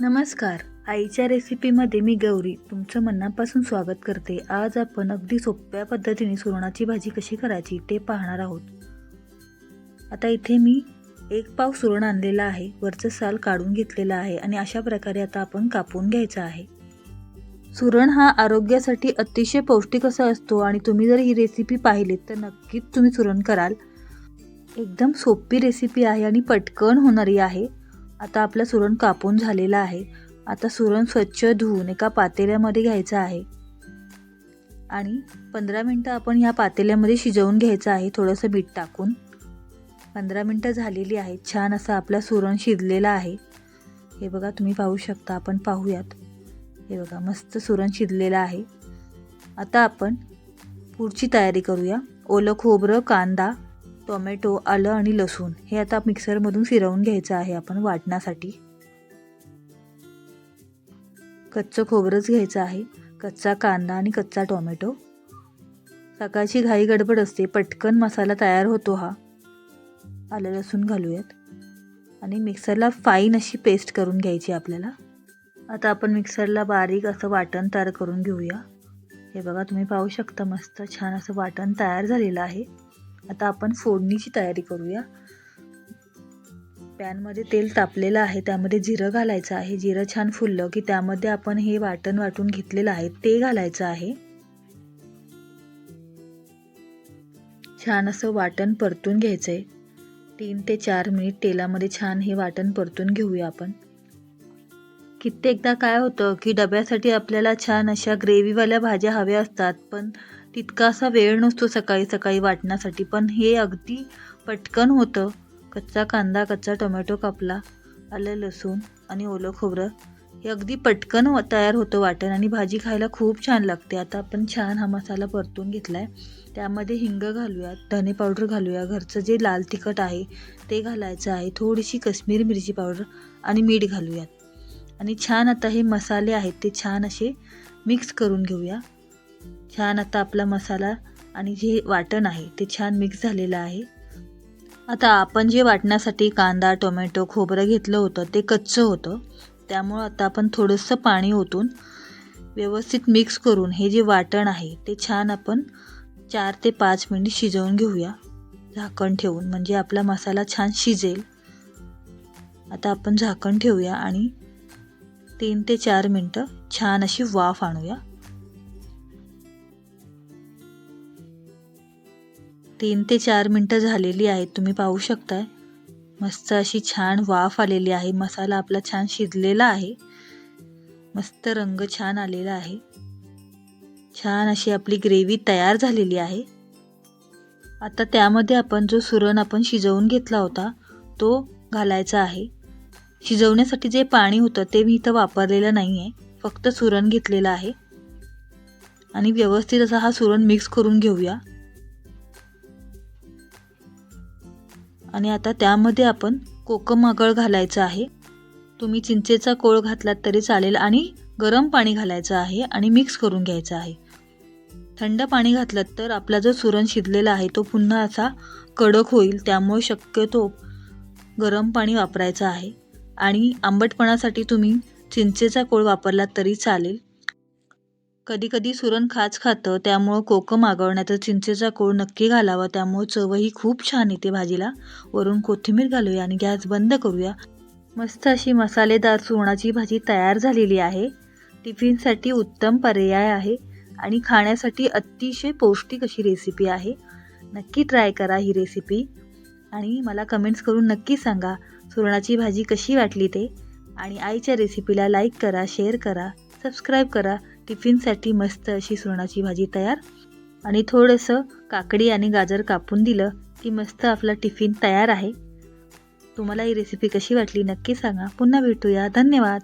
नमस्कार. आईच्या रेसिपीमध्ये मी गौरी तुमचं मनापासून स्वागत करते. आज आपण अगदी सोप्या पद्धतीने सुरणाची भाजी कशी करायची ते पाहणार आहोत. आता इथे मी एक पाव सुरण आणलेला आहे. वरचं साल काढून घेतलेलं आहे आणि अशा प्रकारे आता आपण कापून घ्यायचं आहे. सुरण हा आरोग्यासाठी अतिशय पौष्टिक असा असतो आणि तुम्ही जर ही रेसिपी पाहिलीत तर नक्कीच तुम्ही सुरण कराल. एकदम सोपी रेसिपी आहे आणि पटकन होणारी आहे. आता आपलं सुरण कापून झालेलं आहे. आता सुरण स्वच्छ धुवून एका पातेल्यामध्ये घ्यायचं आहे. आणि पंधरा मिनटं आपण ह्या पातेल्यामध्ये शिजवून घ्यायचं आहे थोडंसं मीठ टाकून. पंधरा मिनटं झालेली आहेत. छान असं आपलं सुरण शिजलेलं आहे. हे बघा तुम्ही पाहू शकता आपण पाहूयात. हे बघा मस्त सुरण शिजलेलं आहे. आता आपण पुढची तयारी करूया. ओलं खोबरं कांदा टोमॅटो आलं आणि लसूण हे आता मिक्सरमधून फिरवून घ्यायचं आहे आपण वाटण्यासाठी. कच्चं खोबरंच घ्यायचं आहे कच्चा कांदा आणि कच्चा टोमॅटो. सकाळची घाई गडबड असते पटकन मसाला तयार होतो हा. आलं लसूण घालूयात. आणि मिक्सरला फाईन अशी पेस्ट करून घ्यायची आपल्याला. आता आपण मिक्सरला बारीक असं वाटण तयार करून घेऊया. हे बघा तुम्ही पाहू शकता मस्त छान असं वाटण तयार झालेलं आहे. आता आपण फोडणीची तयारी करूया. पॅनमध्ये तेल तापलेलं आहे त्यामध्ये जिरं घालायचं आहे. जिरं छान फुललं की त्यामध्ये आपण हे वाटण वाटून घेतलेलं आहे ते घालायचं आहे. छान असं वाटण परतून घ्यायचं आहे तीन ते चार मिनिट तेलामध्ये छान हे वाटण परतून घेऊया आपण. कित्येकदा काय होतं की डब्यासाठी आपल्याला छान अशा ग्रेव्हीवाल्या भाज्या हव्या असतात पण तितकासा वेळ नसतो सकाळी सकाळी वाटण्यासाठी. पण हे अगदी पटकन होतं. कच्चा कांदा कच्चा टोमॅटो कापला आलं लसूण आणि ओलं खोबरं. हे अगदी पटकन व- तयार होतं वाटण आणि भाजी खायला खूप छान लागते. आता आपण छान हा मसाला परतून घेतला आहे त्यामध्ये हिंग घालूयात धने पावडर घालूया. घरचं जे लाल तिखट आहे ते घालायचं आहे. थोडीशी कश्मीरी मिरची पावडर आणि मीठ घालूयात. आणि छान आता हे मसाले आहेत ते छान असे मिक्स करून घेऊया. छान आता आपला मसाला आणि जे वाटण आहे ते छान मिक्स झालेलं आहे. आता आपण जे वाटण्यासाठी कांदा टोमॅटो खोबरं घेतलं होतं ते कच्चं होतं. त्यामुळं आता आपण थोडंसं पाणी ओतून व्यवस्थित मिक्स करून हे जे वाटण आहे ते छान आपण चार ते पाच मिनिट शिजवून घेऊया. झाकण ठेवून म्हणजे आपला मसाला छान शिजेल. आता आपण झाकण ठेवूया आणि तीन ते चार मिनटं छान अशी वाफ आणूया. तीन ते चार मिनटं झालेली आहेत. तुम्ही पाहू शकताय. मस्त अशी छान वाफ आलेली आहे. मसाला आपला छान शिजलेला आहे. मस्त रंग छान आलेला आहे. छान अशी आपली ग्रेव्ही तयार झालेली आहे. आता त्यामध्ये आपण जो सुरण आपण शिजवून घेतला होता तो घालायचा आहे. शिजवण्यासाठी जे पाणी होतं ते मी इथं वापरलेलं नाही आहे फक्त सुरण घेतलेलं आहे. आणि व्यवस्थित असा हा सुरण मिक्स करून घेऊया. आणि आता त्यामध्ये आपण कोकम आगळ घालायचं आहे. तुम्ही चिंचेचा कोळ घातलात तरी चालेल आणि गरम पाणी घालायचं आहे आणि मिक्स करून घ्यायचं आहे. थंड पाणी घातलं तर आपला जो सुरण शिजलेला आहे तो पुन्हा असा कडक होईल त्यामुळे शक्यतो गरम पाणी वापरायचं आहे. आणि आंबटपणासाठी तुम्ही चिंचेचा कोळ वापरलात तरी चालेल. कधी कधी सुरण खाच खातं त्यामुळं कोकम आगवण्याचं चिंचेचा कोळ नक्की घालावा त्यामुळं चवही खूप छान येते भाजीला. वरून कोथिंबीर घालूया आणि गॅस बंद करूया. मस्त अशी मसालेदार सुरणाची भाजी तयार झालेली आहे. टिफिनसाठी उत्तम पर्याय आहे आणि खाण्यासाठी अतिशय पौष्टिक अशी रेसिपी आहे. नक्की ट्राय करा ही रेसिपी आणि मला कमेंट्स करून नक्की सांगा सुरणाची भाजी कशी वाटली ते. आणि आईच्या रेसिपीला लाईक करा शेअर करा सबस्क्राईब करा. टिफिनसाठी मस्त अशी सुरणाची भाजी तयार आणि थोडंसं काकडी आणि गाजर कापून दिलं की मस्त आपला टिफिन तयार आहे. तुम्हाला ही रेसिपी कशी वाटली नक्की सांगा. पुन्हा भेटूया. धन्यवाद.